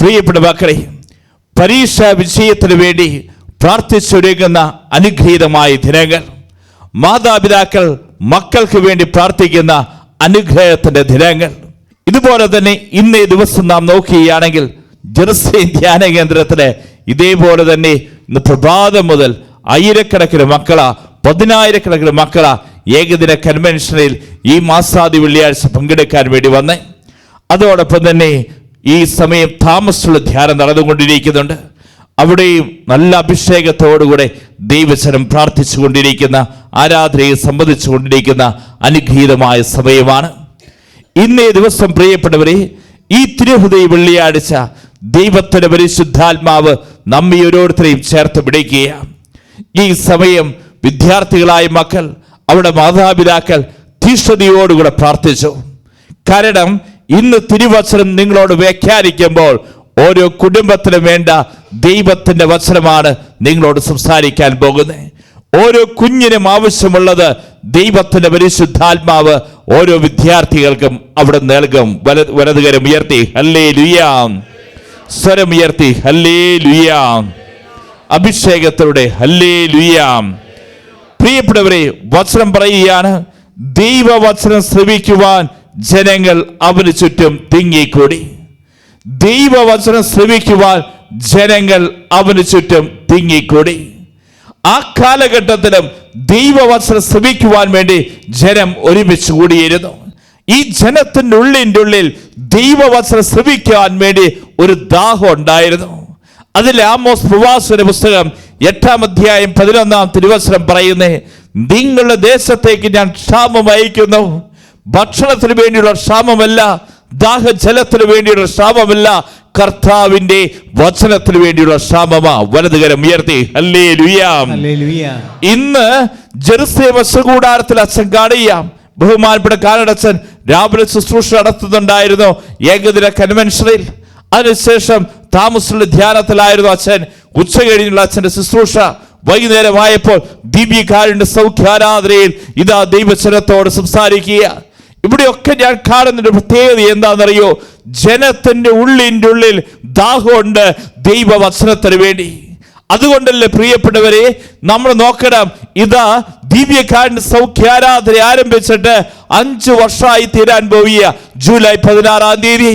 പ്രിയപ്പെട്ട മക്കളെ പരീക്ഷാ വിജയത്തിന് വേണ്ടി പ്രാർത്ഥിച്ചൊരുങ്ങുന്ന അനുഗ്രഹീതമായ ദിനങ്ങൾ. മാതാപിതാക്കൾ മക്കൾക്ക് വേണ്ടി പ്രാർത്ഥിക്കുന്ന അനുഗ്രഹത്തിന്റെ ദിനങ്ങൾ. ഇതുപോലെ തന്നെ ഇന്നേ ദിവസം നാം നോക്കുകയാണെങ്കിൽ ജെറുസലേം ധ്യാന കേന്ദ്രത്തിലെ ഇതേപോലെ തന്നെ ഇന്ന് പ്രഭാതം മുതൽ ആയിരക്കണക്കിന് മക്കളാ പതിനായിരക്കണക്കിന് മക്കളാ ഏകദിന കൺവെൻഷനിൽ ഈ മാസാദി വെള്ളിയാഴ്ച പങ്കെടുക്കാൻ വേണ്ടി വന്നേ. അതോടൊപ്പം തന്നെ ഈ സമയം താമസമുള്ള ധ്യാനം നടന്നുകൊണ്ടിരിക്കുന്നുണ്ട്. അവിടെയും നല്ല അഭിഷേകത്തോടുകൂടെ ദൈവചനം പ്രാർത്ഥിച്ചുകൊണ്ടിരിക്കുന്ന ആരാധനയെ സംബന്ധിച്ചുകൊണ്ടിരിക്കുന്ന അനുഗ്രഹീതമായ സമയമാണ്. ഇന്നേ ദിവസം പ്രിയപ്പെട്ടവരെ ഈ തിരുഹൃദയ വെള്ളിയാഴ്ച ദൈവത്തിന്റെ പരിശുദ്ധാത്മാവ് നമ്മെ ഓരോരുത്തരെയും ചേർത്ത് പിടിക്കുകയാണ്. ഈ സമയം വിദ്യാർത്ഥികളായ മക്കൾ അവിടെ മാതാപിതാക്കൾ തീഷ്ണതയോടുകൂടെ പ്രാർത്ഥിച്ചു. കാരണം ഇന്ന് തിരുവചനം നിങ്ങളോട് വ്യാഖ്യാനിക്കുമ്പോൾ ഓരോ കുടുംബത്തിനും വേണ്ട ദൈവത്തിന്റെ വചനമാണ് നിങ്ങളോട് സംസാരിക്കാൻ പോകുന്നത്. ഓരോ കുഞ്ഞിനും ആവശ്യമുള്ളത് ദൈവത്തിന്റെ പരിശുദ്ധാത്മാവ് ഓരോ വിദ്യാർത്ഥികൾക്കും അവിടെ നൽകും. വല വലതുകരം ഉയർത്തി ഹല്ലേ ലുയാം സ്വരം ഉയർത്തി ഹല്ലേ ലുയാം അഭിഷേകത്തിലൂടെ ഹല്ലേ ലുയാം പ്രിയപ്പെട്ടവരെ വചനം പറയുകയാണ് ദൈവവചനം ശ്രവിക്കുവാൻ ജനങ്ങൾ അവന് ചുറ്റും തിങ്ങിക്കൂടി. ദൈവവചനം ശ്രവിക്കുവാൻ ജനങ്ങൾ അവന് ചുറ്റും തിങ്ങിക്കൂടി. ആ കാലഘട്ടത്തിലും ദൈവവസ്ത്രം ശ്രമിക്കുവാൻ വേണ്ടി ജനം ഒരുമിച്ച് കൂടിയിരുന്നു. ഈ ജനത്തിന്റെ ഉള്ളിന്റെ ഉള്ളിൽ ദൈവവസ്ത്രം ശ്രമിക്കാൻ വേണ്ടി ഒരു ദാഹം ഉണ്ടായിരുന്നു. അതിൽ ആമോസ് പ്രവാസന പുസ്തകം എട്ടാം അധ്യായം പതിനൊന്നാം തിരുവസനം പറയുന്നേ നിങ്ങളുടെ ദേശത്തേക്ക് ഞാൻ ക്ഷാമം അയക്കുന്നു ഭക്ഷണത്തിന് വേണ്ടിയുള്ള ക്ഷാമമല്ല ദാഹജലത്തിന് വേണ്ടിയുള്ള ക്ഷാമമല്ല കർത്താവിന്റെ വചനത്തിന് വേണ്ടിയുള്ള ക്ഷാമമാ. വലതുകരം ഉയർത്തി. അല്ലേ ലുയാം ഇന്ന് ജെറുസലേം വശകൂടാരത്തിൽ അച്ഛൻ കാണുകയാം ബഹുമാനപ്പെട്ട കാലടച്ചൻ രാവിലെ ശുശ്രൂഷ നടത്തുന്നുണ്ടായിരുന്നു ഏകദിന കൺവെൻഷനിൽ. അതിനുശേഷം താമസമുള്ള ധ്യാനത്തിലായിരുന്നു അച്ഛൻ. ഉച്ച കഴിഞ്ഞുള്ള അച്ഛന്റെ ശുശ്രൂഷ. വൈകുന്നേരമായപ്പോൾ ദീപികാരുടെ സൗഖ്യാരാധനയിൽ ഇതാ ദൈവചനത്തോട് സംസാരിക്കുക ഇവിടെയൊക്കെ ഞാൻ കാണുന്നൊരു പ്രത്യേകത എന്താണെന്നറിയോ? ജനത്തിന്റെ ഉള്ളിന്റെ ഉള്ളിൽ ദാഹമുണ്ട് ദൈവവചനത്തിന് വേണ്ടി. അതുകൊണ്ടല്ലേ പ്രിയപ്പെട്ടവരെ നമ്മൾ നോക്കണം ഇതാ ദിവ്യകാരൻ സൗഖ്യാരാധന ആരംഭിച്ചിട്ട് അഞ്ച് വർഷമായി തീരാൻ പോവുക ജൂലൈ പതിനാറാം തീയതി.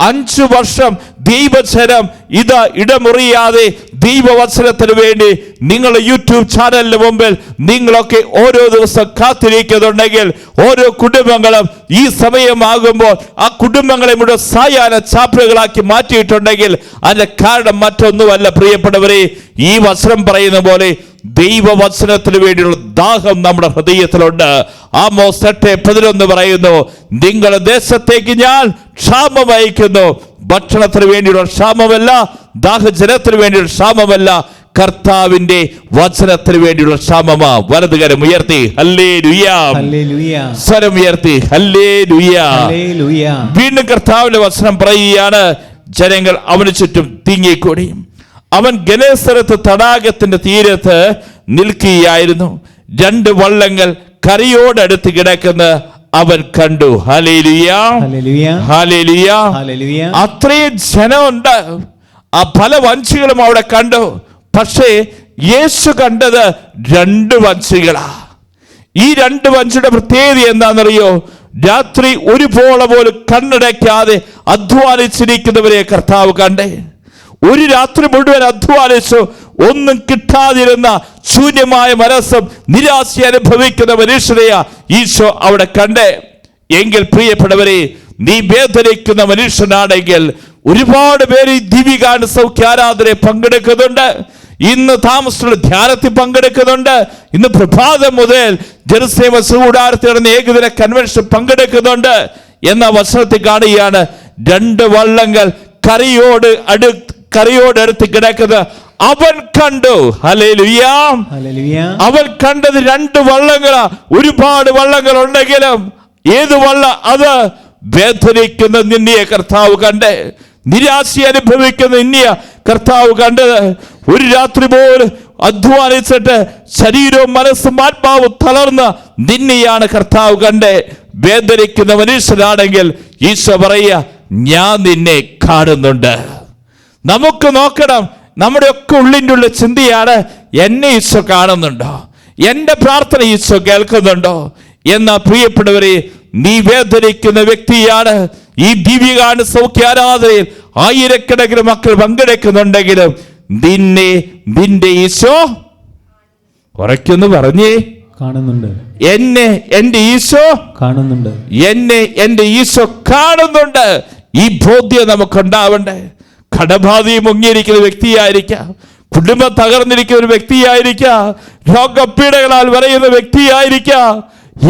അഞ്ചു വർഷം ദൈവജനം ഇത് ഇടമുറിയാതെ ദൈവവത്സരത്തിന് വേണ്ടി നിങ്ങൾ യൂട്യൂബ് ചാനലിന് മുമ്പിൽ നിങ്ങളൊക്കെ ഓരോ ദിവസം കാത്തിരിക്കുന്നുണ്ടെങ്കിൽ ഓരോ കുടുംബങ്ങളും ഈ സമയമാകുമ്പോൾ ആ കുടുംബങ്ങളെ മുഴുവൻ സായാഹ്ന ചാപ്പലുകളാക്കി മാറ്റിയിട്ടുണ്ടെങ്കിൽ അതിന്റെ കാരണം മറ്റൊന്നുമല്ല പ്രിയപ്പെട്ടവരെ. ഈ വസ്ത്രം പറയുന്ന പോലെ ദൈവവചനത്തിന് വേണ്ടിയുള്ള ദാഹം നമ്മുടെ ഹൃദയത്തിലുണ്ട്. ആമോസ് എട്ട് പതിനൊന്ന് പറയുന്നു നിങ്ങളുടെ ദേശത്തേക്ക് ഞാൻ ക്ഷാമം അയക്കുന്നു. ഭക്ഷണത്തിന് വേണ്ടിയുള്ള ക്ഷാമമല്ല ദാഹജനത്തിന് വേണ്ടിയുള്ള ക്ഷാമമല്ല കർത്താവിന്റെ വചനത്തിന് വേണ്ടിയുള്ള ക്ഷാമമാ. വലതുകരം ഉയർത്തി ഹല്ലേ ഹല്ലേലൂയ. സ്വരം ഉയർത്തി വീണ്ടും കർത്താവിന്റെ വചനം പറയുകയാണ് ജനങ്ങൾ അവന് ചുറ്റും തിങ്ങിക്കൂടി. അവൻ ഗണേശ്വരത്ത് തടാകത്തിന്റെ തീരത്ത് നിൽക്കുകയായിരുന്നു. രണ്ട് വള്ളങ്ങൾ കരയോടടുത്ത് കിടക്കുന്ന അവൻ കണ്ടു. അത്രയും ജനമുണ്ട് ആ പല വഞ്ചികളും അവിടെ കണ്ടു. പക്ഷേ യേശു കണ്ടത് രണ്ട് വഞ്ചികളാ. ഈ രണ്ട് വഞ്ചിയുടെ പ്രത്യേകത എന്താണെന്നറിയോ? രാത്രി ഒരു പോള പോലും കണ്ണടയ്ക്കാതെ അധ്വാനിച്ചിരിക്കുന്നവരെ കർത്താവ് കണ്ടേ. ഒരു രാത്രി മുഴുവൻ അധ്വാനിച്ചു ഒന്നും കിട്ടാതിരുന്ന ശൂന്യമായ മനസ്സും നിരാശ അനുഭവിക്കുന്ന മനുഷ്യരെയാ ഈശോ അവിടെ കണ്ടേ. എങ്കിൽ പ്രിയപ്പെട്ടവരെ നീ വേദനിക്കുന്ന മനുഷ്യനാണെങ്കിൽ ഒരുപാട് പേര് ഈ ദിവികാണ് സൗഖ്യാരാധന പങ്കെടുക്കുന്നുണ്ട്. ഇന്ന് താമസമുള്ള ധ്യാനത്തിൽ പങ്കെടുക്കുന്നുണ്ട്. ഇന്ന് പ്രഭാതം മുതൽ ജനസേവ സൂടാരത്തിൽ നടന്ന ഏകദിന കൺവെൻഷൻ പങ്കെടുക്കുന്നുണ്ട്. എന്ന വസനത്തിൽ കാണുകയാണ് രണ്ട് വള്ളങ്ങൾ കറിയോട് അടു കരയോടടുത്ത് കിടക്കുന്നത് അവൻ കണ്ടു. അവൻ കണ്ടത് രണ്ട് വള്ളങ്ങളാ. ഒരുപാട് വള്ളങ്ങൾ ഉണ്ടെങ്കിലും ഏത് വള്ള അത് വേദനിക്കുന്ന നിന്നിയ കർത്താവ് കണ്ട്. നിരാശ അനുഭവിക്കുന്ന നിന്നിയ കർത്താവ് കണ്ടത്. ഒരു രാത്രി പോലും അധ്വാനിച്ചിട്ട് ശരീരവും മനസ്സും ആത്മാവും തളർന്ന നിന്നെയാണ് കർത്താവ് കണ്ട്. വേദനിക്കുന്ന മനുഷ്യനാണെങ്കിൽ ഈശോ പറയുക ഞാൻ നിന്നെ കാണുന്നുണ്ട്. നമുക്ക് നോക്കണം നമ്മുടെ ഒക്കെ ഉള്ളിന്റെ ഉള്ളിൽ ചിന്തയാണ് എന്നെ ഈശോ കാണുന്നുണ്ടോ? എന്റെ പ്രാർത്ഥന ഈശോ കേൾക്കുന്നുണ്ടോ? എന്ന പ്രിയപ്പെട്ടവരെ നീ വേദനിക്കുന്ന വ്യക്തിയാണ്. ഈ ദിവ്യകാണ് സൗഖ്യാരാധനയിൽ ആയിരക്കണക്കിന് മക്കൾ പങ്കെടുക്കുന്നുണ്ടെങ്കിലും നിന്നെ നിന്റെ ഈശോ കുറയ്ക്കൊന്ന് പറഞ്ഞേ. കാണുന്നുണ്ട്. എന്നെ എന്റെ ഈശോ കാണുന്നുണ്ട്. എന്നെ എന്റെ ഈശോ കാണുന്നുണ്ട്. ഈ ബോധ്യം നമുക്കുണ്ടാവണ്ടേ? കടബാധയും മുങ്ങിയിരിക്കുന്ന വ്യക്തിയായിരിക്കാം. കുടുംബം തകർന്നിരിക്കുന്ന ഒരു വ്യക്തിയായിരിക്കാം. രോഗപീഠകളാൽ വരയുന്ന വ്യക്തിയായിരിക്കാം.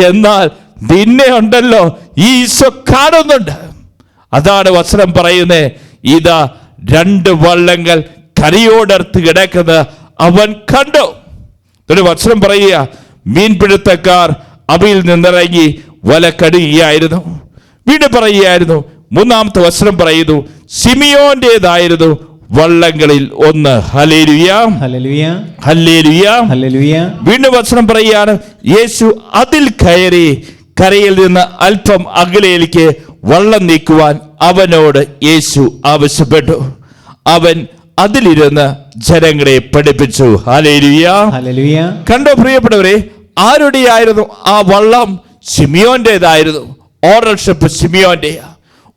എന്നാൽ നിന്നെ ഉണ്ടല്ലോ ഈശോ കാണുന്നുണ്ട്. അതാണ് വസ്ത്രം പറയുന്നത് ഇതാ രണ്ട് വള്ളങ്ങൾ കരയോടർത്ത് കിടക്കുന്നത് അവൻ കണ്ടു. ഒരു വസ്ത്രം പറയുക. മീൻപിടുത്തക്കാർ അവയിൽ നിന്നിറങ്ങി വല കടുകയായിരുന്നു. വീട് പറയുകയായിരുന്നു മൂന്നാമത്തെ വസ്ത്രം പറയുന്നു സിമിയോന്റേതായിരുന്നു വള്ളങ്ങളിൽ ഒന്ന്. വീണ്ടും വസ്ത്രം പറയുകയാണ് യേശു അതിൽ കയറി കരയിൽ നിന്ന് അല്പം അകലയിലേക്ക് വള്ളം നീക്കുവാൻ അവനോട് യേശു ആവശ്യപ്പെട്ടു. അവൻ അതിലിരുന്ന് ജനങ്ങളെ പഠിപ്പിച്ചു. കണ്ടോ പ്രിയപ്പെട്ടവരെ ആരുടെയായിരുന്നു ആ വള്ളം? സിമിയോന്റേതായിരുന്നു. ഓണർഷിപ്പ് സിമിയോന്റെ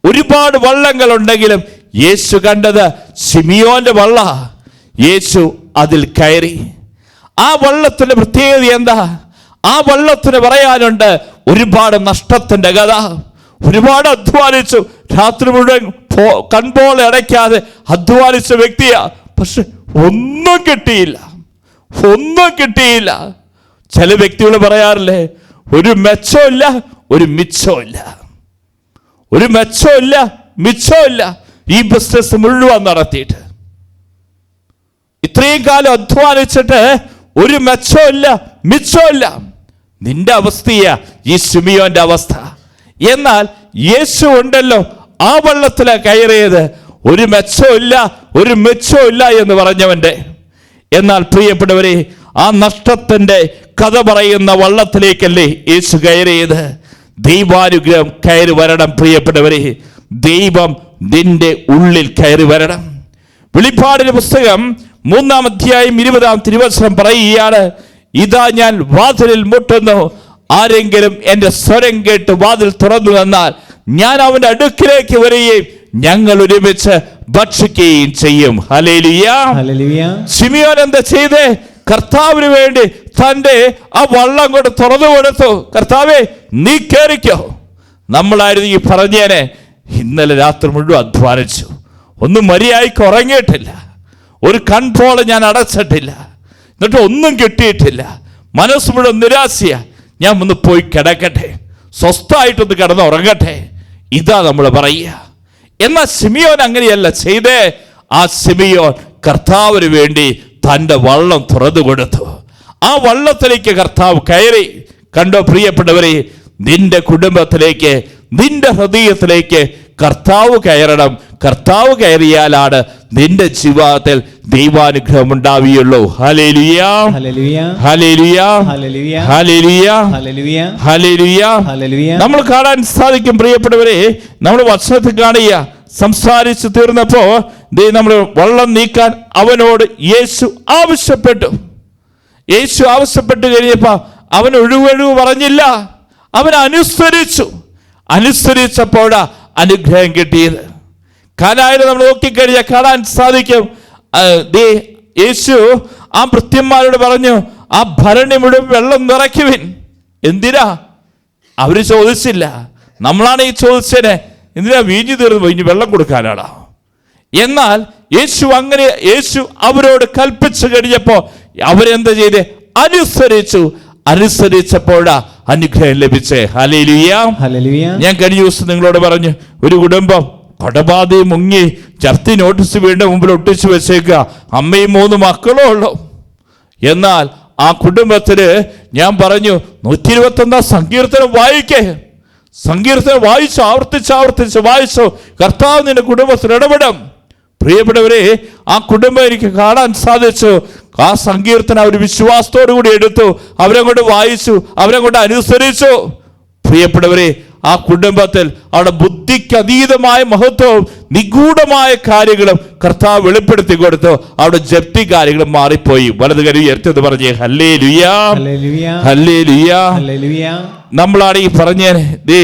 ഒരുപാട് വള്ളങ്ങൾ ഉണ്ടെങ്കിലും യേശു കണ്ടത് സിമിയോന്റെ വള്ള. യേശു അതിൽ കയറി. ആ വള്ളത്തിന്റെ പ്രത്യേകത എന്താ? ആ വള്ളത്തിന് പറയാനുണ്ട് ഒരുപാട് നഷ്ടത്തിന്റെ കഥ ഒരുപാട് അധ്വാനിച്ചു. രാത്രി മുഴുവൻ കൺപോളെ അടയ്ക്കാതെ അധ്വാനിച്ച വ്യക്തിയാ. പക്ഷെ ഒന്നും കിട്ടിയില്ല. ഒന്നും കിട്ടിയില്ല. ചില വ്യക്തികൾ പറയാറില്ലേ ഒരു മെച്ചമില്ല ഒരു മിച്ചമില്ല ഒരു മെച്ചമില്ല മിച്ചമില്ല ഈ ബിസിനസ് മുഴുവൻ നടത്തിയിട്ട്. ഇത്രയും കാലം അധ്വാനിച്ചിട്ട് ഒരു മെച്ചമില്ല മിച്ചമില്ല നിന്റെ അവസ്ഥയാ ഈ സുമിയോന്റെ അവസ്ഥ. എന്നാൽ യേശു ഉണ്ടല്ലോ ആ വള്ളത്തിലാ കയറിയത്. ഒരു മെച്ചമില്ല ഒരു മെച്ചമില്ല എന്ന് പറഞ്ഞവന്റെ. എന്നാൽ പ്രിയപ്പെട്ടവരെ ആ നഷ്ടത്തിന്റെ കഥ പറയുന്ന വള്ളത്തിലേക്കല്ലേ യേശു കയറിയത്? ദൈവാനുഗ്രഹം കയറി വരണം പ്രിയപ്പെട്ടവരെ. ദൈവം നിന്റെ ഉള്ളിൽ കയറി വരണം. വെളിപ്പാടിന്റെ പുസ്തകം മൂന്നാം അധ്യായം ഇരുപതാം തിരുവത്സരം പറയുകയാണ് ഇതാ ഞാൻ വാതിലിൽ മുട്ടുന്നു. ആരെങ്കിലും എന്റെ സ്വരം കേട്ട് വാതിൽ തുറന്നു തന്നാൽ ഞാൻ അവന്റെ അടുക്കിലേക്ക് വരികയും ഞങ്ങൾ ഒരുമിച്ച് ഭക്ഷിക്കുകയും ചെയ്യും. ഹലേലിയ സിമിയോൻ എന്താ ചെയ്തേ? കർത്താവിന് വേണ്ടി തന്റെ ആ വള്ളം കൊണ്ട് തുറന്നു കൊടുത്തു. കർത്താവേ നീ കയറിക്കോ നമ്മളായിരുന്നു ഈ പറഞ്ഞേനെ ഇന്നലെ രാത്രി മുഴുവൻ അധ്വാനിച്ചു. ഒന്നും മര്യാദയ്ക്ക് ഉറങ്ങിയിട്ടില്ല. ഒരു കൺപോൾ ഞാൻ അടച്ചിട്ടില്ല. എന്നിട്ട് ഒന്നും കിട്ടിയിട്ടില്ല. മനസ്സ് മുഴുവൻ നിരാശയ. ഞാൻ ഒന്ന് പോയി കിടക്കട്ടെ. സ്വസ്ഥമായിട്ടൊന്ന് കിടന്ന് ഉറങ്ങട്ടെ. ഇതാ നമ്മൾ പറയുക. എന്നാൽ സിമിയോൻ അങ്ങനെയല്ല ചെയ്തേ. ആ സിമിയോൻ കർത്താവിന് വേണ്ടി തന്റെ വള്ളം തുറന്നു കൊടുത്തു. ആ വള്ളത്തിലേക്ക് കർത്താവ് കയറി. കണ്ടോ പ്രിയപ്പെട്ടവരെ നിന്റെ കുടുംബത്തിലേക്ക് നിന്റെ ഹൃദയത്തിലേക്ക് കർത്താവ് കയറണം. കർത്താവ് കയറിയാലാണ് നിന്റെ ജീവിതത്തിൽ ദൈവാനുഗ്രഹം ഉണ്ടാവുകയുള്ളൂ. ഹലേലുയ ഹലേലുയ ഹലേലുയ ഹലേലുയ നമ്മൾ കാണാൻ സാധിക്കും പ്രിയപ്പെട്ടവരെ. നമ്മൾ വർഷത്തിൽ കാണുക. സംസാരിച്ചു തീർന്നപ്പോൾ ദേ നമ്മൾ വള്ളം നീക്കാൻ അവനോട് യേശു ആവശ്യപ്പെട്ടു. യേശു ആവശ്യപ്പെട്ട് കഴിഞ്ഞപ്പോൾ അവൻ ഒഴിവൊഴിവ് പറഞ്ഞില്ല. അവൻ അനുസരിച്ചു. അനുസരിച്ചപ്പോഴാ അനുഗ്രഹം കിട്ടിയത്. കാനായാലും നമ്മൾ നോക്കിക്കഴിഞ്ഞാൽ കാണാൻ സാധിക്കും. ദേ യേശു ആ ഭൃത്യന്മാരോട് പറഞ്ഞു ആ ഭരണി മുഴുവൻ വെള്ളം നിറയ്ക്കുവിൻ. എന്തിനാ? അവർ ചോദിച്ചില്ല. നമ്മളാണ് ഈ ചോദിച്ചതിന് എന്തിനാ വീഞ്ഞു തീർന്നു പോയി? ഇനി വെള്ളം കൊടുക്കാനാണോ? എന്നാൽ യേശു അങ്ങനെ യേശു അവരോട് കൽപ്പിച്ചു കഴിഞ്ഞപ്പോൾ അവരെന്ത് ചെയ്ത്? അനുസരിച്ചു. അനുസരിച്ചപ്പോഴാ അനുഗ്രഹം ലഭിച്ചേ. ഹല്ലേലൂയ. ഞാൻ കഴിഞ്ഞ ദിവസം നിങ്ങളോട് പറഞ്ഞു ഒരു കുടുംബം കടബാധയും മുങ്ങി ചർത്തി നോട്ടീസ് വീണ്ടും മുമ്പിൽ ഒട്ടിച്ചു വെച്ചേക്കുക. അമ്മയും മൂന്ന് മക്കളും ഉള്ളു. എന്നാൽ ആ കുടുംബത്തിന് ഞാൻ പറഞ്ഞു നൂറ്റി ഇരുപത്തി ഒന്നാം സങ്കീർത്തനം വായിക്കേ. സങ്കീർത്തനം വായിച്ചു ആവർത്തിച്ച് ആവർത്തിച്ച് വായിച്ചു. കർത്താവ് നിന്റെ കുടുംബത്തിൽ ഇടപെടും. പ്രിയപ്പെട്ടവരെ ആ കുടുംബം എനിക്ക് കാണാൻ സാധിച്ചു. ആ സങ്കീർത്തനം അവർ വിശ്വാസത്തോടു കൂടി എടുത്തു. അവരെ കൊണ്ട് വായിച്ചു അവരെ കൊണ്ട് അനുസരിച്ചു. പ്രിയപ്പെട്ടവരെ ആ കുടുംബത്തിൽ അവിടെ ബുദ്ധിക്ക് അതീതമായ മഹത്വവും നിഗൂഢമായ കാര്യങ്ങളും കർത്താവ് വെളിപ്പെടുത്തി കൊടുത്തു. അവിടെ ജപ്തി കാര്യങ്ങൾ മാറിപ്പോയി. വലത് കരി ഉയർത്തത് പറഞ്ഞു ഹല്ലേ ലുയാ ഹല്ലേ ലുയാ നമ്മളാണ് ഈ പറഞ്ഞ ദേ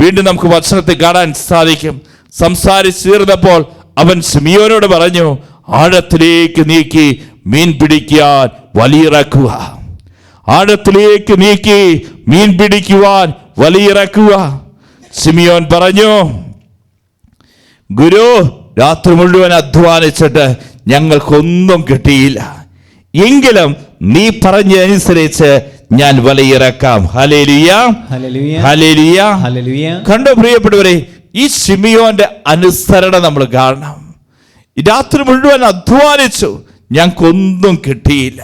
വീണ്ടും നമുക്ക് വചനത്തെ കാണാൻ സാധിക്കും. സംസാരിച്ച് തീർന്നപ്പോൾ അവൻ സിമിയോനോട് പറഞ്ഞു ആഴത്തിലേക്ക് നീക്കി മീൻ പിടിക്കാൻ വലിയിറക്കുക. ആഴത്തിലേക്ക് നീക്കി മീൻ പിടിക്കുവാൻ വലിയിറക്കുക സിമിയോൻ പറഞ്ഞു ഗുരു രാത്രി മുഴുവൻ അധ്വാനിച്ചിട്ട് ഞങ്ങൾക്കൊന്നും കിട്ടിയില്ല. എങ്കിലും നീ പറഞ്ഞതനുസരിച്ച് ഞാൻ വലയിറക്കാം കണ്ടോ പ്രിയപ്പെട്ടവരെ ഈ സിമിയോന്റെ അനുസരണ നമ്മൾ കാണണം. രാത്രി മുഴുവൻ അധ്വാനിച്ചു ഞങ്ങൾക്കൊന്നും കിട്ടിയില്ല.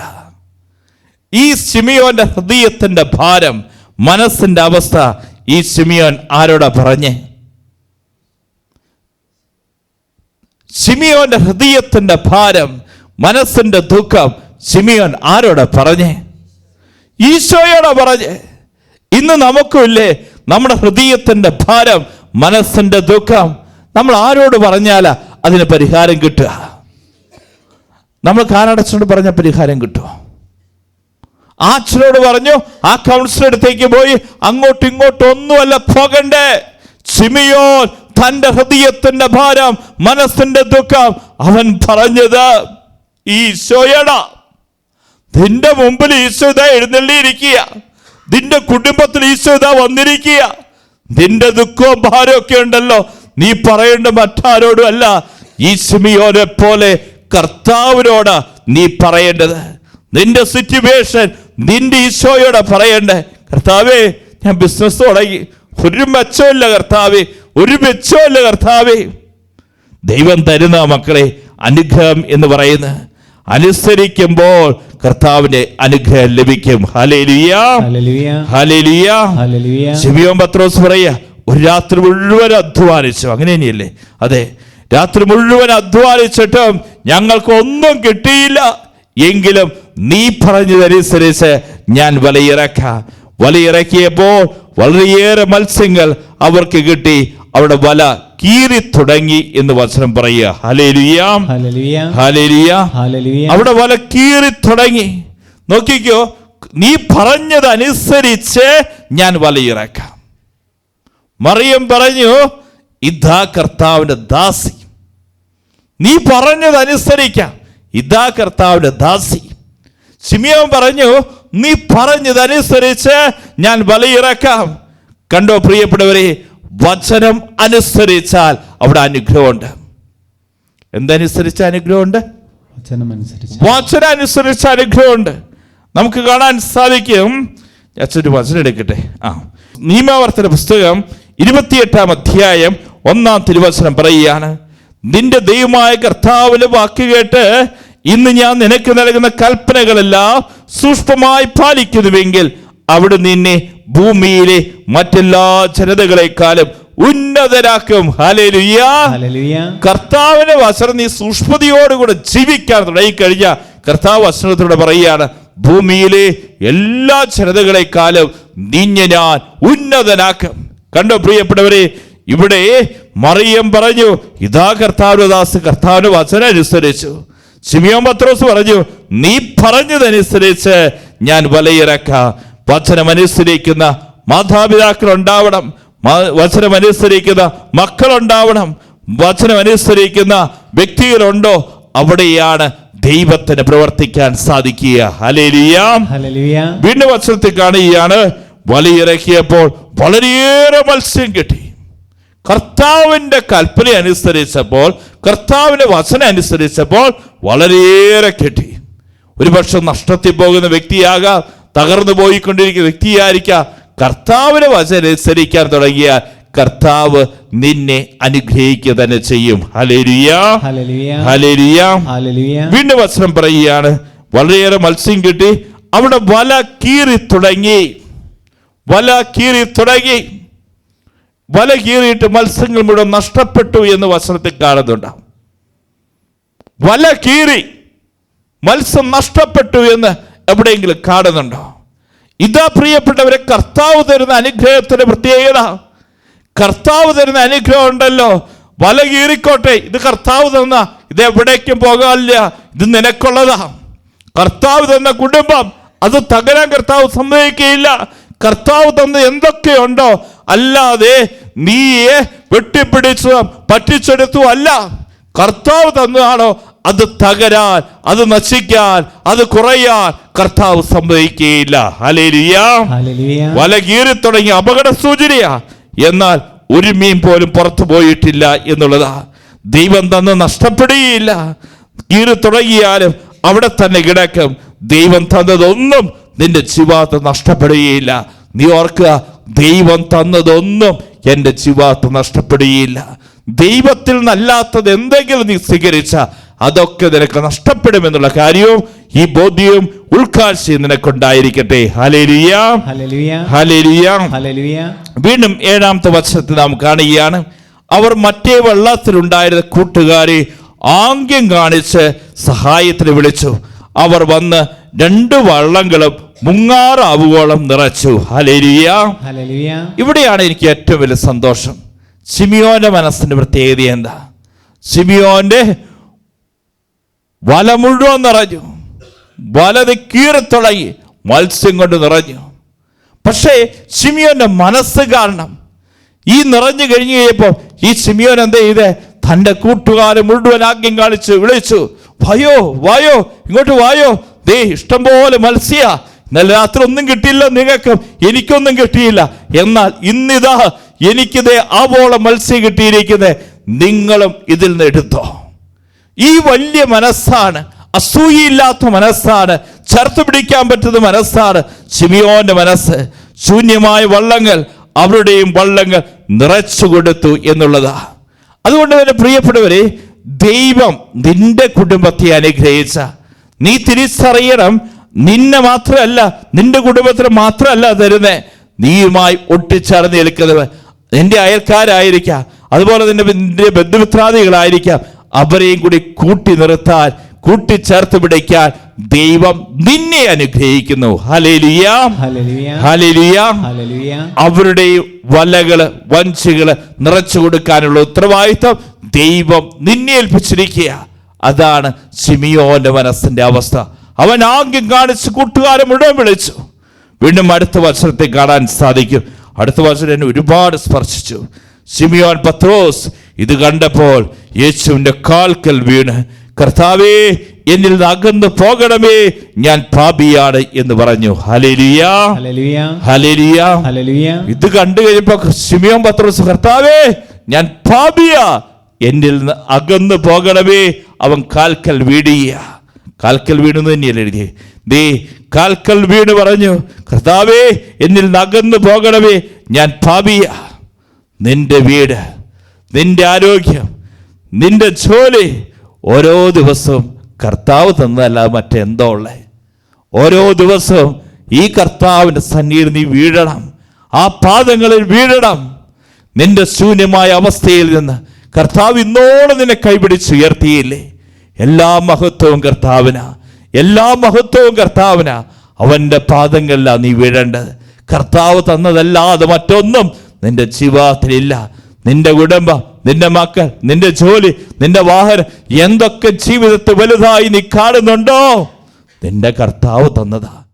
ഈ സിമിയോന്റെ ഹൃദയത്തിന്റെ ഭാരം മനസ്സിന്റെ അവസ്ഥ ഈ സിമിയോൻ ആരോടാ പറഞ്ഞേ? സിമിയോന്റെ ഹൃദയത്തിന്റെ ഭാരം മനസ്സിന്റെ ദുഃഖം സിമിയോൻ ആരോടാ പറഞ്ഞേ? ഈശോയോടാ പറഞ്ഞേ ഇന്ന് നമുക്കുമില്ലേ നമ്മുടെ ഹൃദയത്തിന്റെ ഭാരം മനസ്സിന്റെ ദുഃഖം നമ്മൾ ആരോട് പറഞ്ഞാലാ അതിന് പരിഹാരം കിട്ടുക? നമ്മൾ കാനടച്ചുകൊണ്ട് പറഞ്ഞ പരിഹാരം കിട്ടുമോ? ആ അച്ഛനോട് പറഞ്ഞു ആ കൗൺസിലർ അടുത്തേക്ക് പോയി അങ്ങോട്ടും ഇങ്ങോട്ടും ഒന്നുമല്ല പോകണ്ടേ. സിമിയോൻ തന്റെ ഹൃദയത്തിന്റെ ഭാരം മനസ്സിന്റെ ദുഃഖം അവൻ പറഞ്ഞത് ഈശോയട നിന്റെ മുമ്പിൽ ഈശോ ഇതാ എഴുന്നള്ളിയിരിക്കുക. നിന്റെ കുടുംബത്തിൽ ഈശോ ഇതാ വന്നിരിക്കുക. നിന്റെ ദുഃഖവും ഭാരവും ഒക്കെ ഉണ്ടല്ലോ. നീ പറയേണ്ട മറ്റാരോടും അല്ല ഈ സിമിയോനെ പോലെ കർത്താവിനോട് നീ പറയേണ്ടത്. നിന്റെ സിറ്റുവേഷൻ നിന്റെ ഈശോയോട് പറയണ്ടേ കർത്താവേ ഞാൻ ബിസിനസ് തുടങ്ങി ഒരു മെച്ചമില്ല കർത്താവേ ഒരു മെച്ചമില്ല കർത്താവേ. ദൈവം തരുന്ന മക്കളെ അനുഗ്രഹം എന്ന് പറയുന്ന അനുസരിക്കുമ്പോൾ കർത്താവിന്റെ അനുഗ്രഹം ലഭിക്കും. ശിബിയോൻ പത്രോസ് പറയുക ഒരു രാത്രി മുഴുവൻ അധ്വാനിച്ചു. അങ്ങനെ തന്നെയല്ലേ? അതെ. രാത്രി മുഴുവൻ അധ്വാനിച്ചിട്ടും ഞങ്ങൾക്ക് ഒന്നും കിട്ടിയില്ല. എങ്കിലും നീ പറഞ്ഞതനുസരിച്ച് ഞാൻ വലയിറക്കാം. വലയിറക്കിയപ്പോൾ വളരെയേറെ മത്സ്യങ്ങൾ അവർക്ക് കിട്ടി. അവിടെ വല കീറി തുടങ്ങി എന്ന് വചനം പറയുക. അവിടെ വല കീറി തുടങ്ങി. നോക്കിക്കോ നീ പറഞ്ഞതനുസരിച്ച് ഞാൻ വലയിറക്കാം. മറിയം പറഞ്ഞു ഇതാ കർത്താവിന്റെ ദാസി. നീ പറഞ്ഞതനുസരിക്കാം. ഇതാ കർത്താവിന്റെ ദാസി. സിമിയോൻ പറഞ്ഞു നീ പറഞ്ഞതനുസരിച്ച് ഞാൻ വലയിറക്കാം കണ്ടോ പ്രിയപ്പെട്ടവരെ വചനം അനുസരിച്ചാൽ അവിടെ അനുഗ്രഹമുണ്ട്. എന്തനുസരിച്ച് അനുഗ്രഹമുണ്ട്? വചനം അനുസരിച്ച് അനുഗ്രഹമുണ്ട്. നമുക്ക് കാണാൻ സാധിക്കും. അച്ഛന്റെ വചനം എടുക്കട്ടെ. ആ. നിയമാവർത്തന പുസ്തകം ഇരുപത്തിയെട്ടാം അധ്യായം ഒന്നാം തിരുവചനം പറയുകയാണ്. നിന്റെ ദൈവമായ കർത്താവിലെ വാക്ക് കേട്ട് ഇന്ന് ഞാൻ നിനക്ക് നൽകുന്ന കൽപ്പനകളെല്ലാം സൂക്ഷ്മമായി പാലിക്കുന്നുവെങ്കിൽ അവിടെ നിന്നെ ഭൂമിയിലെ മറ്റെല്ലാ ജനതകളെക്കാളും ഉന്നതരാക്കും. കർത്താവിന്റെ വചനം നീ സൂക്ഷ്മതയോടുകൂടെ ജീവിക്കാൻ തുടങ്ങിക്കഴിഞ്ഞ കർത്താവ് വചനത്തിലൂടെ പറയുകയാണ് ഭൂമിയിലെ എല്ലാ ജനതകളെക്കാളും നിന്നെ ഞാൻ ഉന്നതനാക്കും. കണ്ടോ പ്രിയപ്പെട്ടവരെ ഇവിടെ മറിയം പറഞ്ഞു ഇതാ കർത്താവിന്റെ ദാസ് കർത്താവിന്റെ വചനം അനുസരിച്ചു. സിമിയോൻ പത്രോസ് പറഞ്ഞു നീ പറഞ്ഞതനുസരിച്ച് ഞാൻ വലയിറക്ക വചനമനുസരിക്കുന്ന മാതാപിതാക്കൾ ഉണ്ടാവണം വചനമനുസരിക്കുന്ന വചനം അനുസരിക്കുന്ന മക്കളുണ്ടാവണം. വചനമനുസരിക്കുന്ന വ്യക്തികളുണ്ടോ അവിടെയാണ് ദൈവത്തിന് പ്രവർത്തിക്കാൻ സാധിക്കുക. ഹലേലിയാം ഹല്ലേലൂയ. വീണ്ടും വചനത്തിൽ കാണുകയാണ് വലയിറക്കിയപ്പോൾ വളരെയേറെ മത്സ്യം കിട്ടി. കർത്താവിന്റെ കൽപ്പന അനുസരിച്ചപ്പോൾ കർത്താവിന്റെ വചന അനുസരിച്ചപ്പോൾ വളരെയേറെ കിട്ടി. ഒരു പക്ഷെ നഷ്ടത്തിൽ പോകുന്ന വ്യക്തിയാകാം തകർന്നു പോയിക്കൊണ്ടിരിക്കുന്ന വ്യക്തിയായിരിക്കാം. കർത്താവിന്റെ വചന അനുസരിക്കാൻ തുടങ്ങിയ കർത്താവ് നിന്നെ അനുഗ്രഹിക്കുക തന്നെ ചെയ്യും. വീണ്ടും വസ്ത്രം പറയുകയാണ്. വളരെയേറെ മത്സ്യം കിട്ടി. അവിടെ വല കീറി തുടങ്ങി. വല കീറി തുടങ്ങി. വല കീറിയിട്ട് മത്സ്യങ്ങൾ മുഴുവൻ നഷ്ടപ്പെട്ടു എന്ന് വസനത്തിൽ കാണുന്നുണ്ടാവും വല കീറി മത്സ്യം നഷ്ടപ്പെട്ടു എന്ന് എവിടെയെങ്കിലും കാണുന്നുണ്ടോ? ഇതാ പ്രിയപ്പെട്ടവരെ കർത്താവ് തരുന്ന അനുഗ്രഹത്തിന്റെ പ്രത്യേകത കർത്താവ് തരുന്ന അനുഗ്രഹം ഉണ്ടല്ലോ. വല കീറിക്കോട്ടെ ഇത് കർത്താവ് തന്ന ഇത് എവിടേക്കും പോകാനില്ല ഇത് നിനക്കുള്ളതാ. കർത്താവ് തന്ന കുടുംബം അത് തകരാൻ കർത്താവ് സമ്മതിക്കുകയില്ല. കർത്താവ് തന്ന എന്തൊക്കെയുണ്ടോ അല്ലാതെ നീയെ വെട്ടിപ്പിടിച്ചു പറ്റിച്ചെടുത്തു അല്ല. കർത്താവ് തന്നതാണോ? അത് തകരാൻ അത് നശിക്കാൻ അത് കുറയാൻ കർത്താവ് സമ്മതിക്കുകയില്ല. അലേലിയ വല കീറി തുടങ്ങിയ അപകട സൂചനയാ എന്നാൽ ഒരു മീൻ പോലും പുറത്തു പോയിട്ടില്ല എന്നുള്ളതാ. ദൈവം തന്ന് നഷ്ടപ്പെടുകയില്ല. കീറി തുടങ്ങിയാലും അവിടെ തന്നെ കിടക്കും. ദൈവം തന്നതൊന്നും നിന്റെ ചിവാത്ത് നഷ്ടപ്പെടുകയില്ല. നീ ഓർക്കുക ദൈവം തന്നതൊന്നും എന്റെ ചിവാത്ത് നഷ്ടപ്പെടുകയില്ല. ദൈവത്തിൽ നിന്നല്ലാത്തത് എന്തെങ്കിലും നീ സ്വീകരിച്ച അതൊക്കെ നിനക്ക് നഷ്ടപ്പെടുമെന്നുള്ള കാര്യവും ഈ ബോധ്യവും ഉൾക്കാഴ്ചയും നിനക്കുണ്ടായിരിക്കട്ടെ. വീണ്ടും ഏഴാമത്തെ വർഷത്തിൽ നാം കാണുകയാണ്. അവർ മറ്റേ വള്ളത്തിലുണ്ടായിരുന്ന കൂട്ടുകാരെ ആംഗ്യം കാണിച്ച് സഹായത്തിന് വിളിച്ചു. അവർ വന്ന് രണ്ട് വള്ളങ്ങളും മുങ്ങാറാവുകോളം നിറച്ചു. ഹലേലിയ ഇവിടെയാണ് എനിക്ക് ഏറ്റവും വലിയ സന്തോഷം. സിമിയോന്റെ മനസ്സിന്റെ പ്രത്യേകത എന്താ? സിമിയോന്റെ വല മുഴുവൻ നിറഞ്ഞു. വലത് കീറിത്തുടങ്ങി മത്സ്യം കൊണ്ട് നിറഞ്ഞു. പക്ഷേ സിമിയോന്റെ മനസ്സ് കാരണം ഈ നിറഞ്ഞു കഴിഞ്ഞു കഴിഞ്ഞപ്പോൾ ഈ സിമിയോൻ എന്താ ചെയ്ത്? തന്റെ കൂട്ടുകാരെ മുഴുവൻ ആഗ്യം കാണിച്ച് വിളിച്ചു. വായോ വായോ ഇങ്ങോട്ട് വായോ. ദേ ഇഷ്ടം പോലെ മത്സ്യ. ഇന്നലെ രാത്രി ഒന്നും കിട്ടിയില്ല നിങ്ങൾക്ക് എനിക്കൊന്നും കിട്ടിയില്ല. എന്നാൽ ഇന്നിതാ എനിക്കിത് ആവോളം മത്സ്യം കിട്ടിയിരിക്കുന്നത്. നിങ്ങളും ഇതിൽ നിന്ന് എടുത്തോ. ഈ വലിയ മനസ്സാണ് അസൂയില്ലാത്ത മനസ്സാണ് ചേർത്ത് പിടിക്കാൻ പറ്റുന്ന മനസ്സാണ് ചിമിയോന്റെ മനസ്സ്. ശൂന്യമായ വള്ളങ്ങൾ അവരുടെയും വള്ളങ്ങൾ നിറച്ചു കൊടുത്തു എന്നുള്ളതാ. അതുകൊണ്ട് തന്നെ പ്രിയപ്പെട്ടവരെ ദൈവം നിന്റെ കുടുംബത്തെ അനുഗ്രഹിച്ച നീ തിരിച്ചറിയണം നിന്നെ മാത്രമല്ല നിന്റെ കുടുംബത്തിന് മാത്രമല്ല തരുന്നേ. നീയുമായി ഒട്ടിച്ചേർന്ന് നിൽക്കുന്നത് നിന്റെ അയൽക്കാരായിരിക്കാം. അതുപോലെ തന്നെ നിന്റെ ബന്ധുമിത്രാദികളായിരിക്കാം. അവരെയും കൂടി കൂട്ടി നിർത്താൻ കൂട്ടിച്ചേർത്ത് പിടിക്കാൻ ദൈവം നിന്നെ അനുഗ്രഹിക്കുന്നു. അവരുടെ വലകൾ വഞ്ചികൾ നിറച്ചു കൊടുക്കാനുള്ള ഉത്തരവാദിത്വം ദൈവം നിന്നെ ഏൽപ്പിച്ചിരിക്കുക അതാണ് സിമിയോന്റെ മനസ്സിന്റെ അവസ്ഥ. അവൻ ആംഗ്യം കാണിച്ച് കൂട്ടുകാരെ മുഴുവൻ വിളിച്ചു. വീണ്ടും അടുത്ത വർഷത്തെ കാണാൻ സാധിക്കും. അടുത്ത വർഷം എന്നെ ഒരുപാട് സ്പർശിച്ചു. സിമിയോൻ പത്രോസ് ഇത് കണ്ടപ്പോൾ യേശുവിന്റെ കാൽക്കൽ വീണ്. കർത്താവേ എന്നിൽ നിന്ന് അകന്നു പോകണമേ ഞാൻ പാപിയാണ് എന്ന് പറഞ്ഞു. ഇത് കണ്ടു കഴിഞ്ഞപ്പോ സിമിയോൻ പത്രോസ് കർത്താവേ ഞാൻ പാപിയ. എന്നിൽ നിന്ന് അകന്നു പോകണമേ അവൻ കാൽക്കൽ വീടിയ കാൽക്കൽ വീണു തന്നെയല്ലേ എഴുതി ദേ കാൽക്കൽ വീണ് പറഞ്ഞു കർത്താവേ എന്നിൽ നകന്നു പോകണമേ ഞാൻ പാപിയ. നിന്റെ വീട് നിന്റെ ആരോഗ്യം നിന്റെ ജോലി ഓരോ ദിവസവും കർത്താവ് തന്നതല്ല മറ്റെന്തോ ഉള്ളേ. ഓരോ ദിവസവും ഈ കർത്താവിന്റെ സന്നിധിയിൽ നീ വീഴണം ആ പാദങ്ങളിൽ വീഴണം. നിന്റെ ശൂന്യമായ അവസ്ഥയിൽ നിന്ന് കർത്താവ് ഇന്നോളം നിന്നെ കൈപിടിച്ച് ഉയർത്തിയില്ലേ എല്ലാ മഹത്വവും കർത്താവിന. എല്ലാ മഹത്വവും കർത്താവിന. അവന്റെ പാദങ്ങളിലാണ് നീ വീഴേണ്ടത്. കർത്താവ് തന്നതല്ലാതെ മറ്റൊന്നും നിന്റെ ജീവിതത്തിലില്ല നിന്റെ കുടുംബം നിന്റെ മക്കൾ നിന്റെ ജോലി നിന്റെ വാഹനം എന്തൊക്കെ ജീവിതത്തിൽ വലുതായി നീ കാണുന്നുണ്ടോ? നിന്റെ കർത്താവ് തന്നതാ.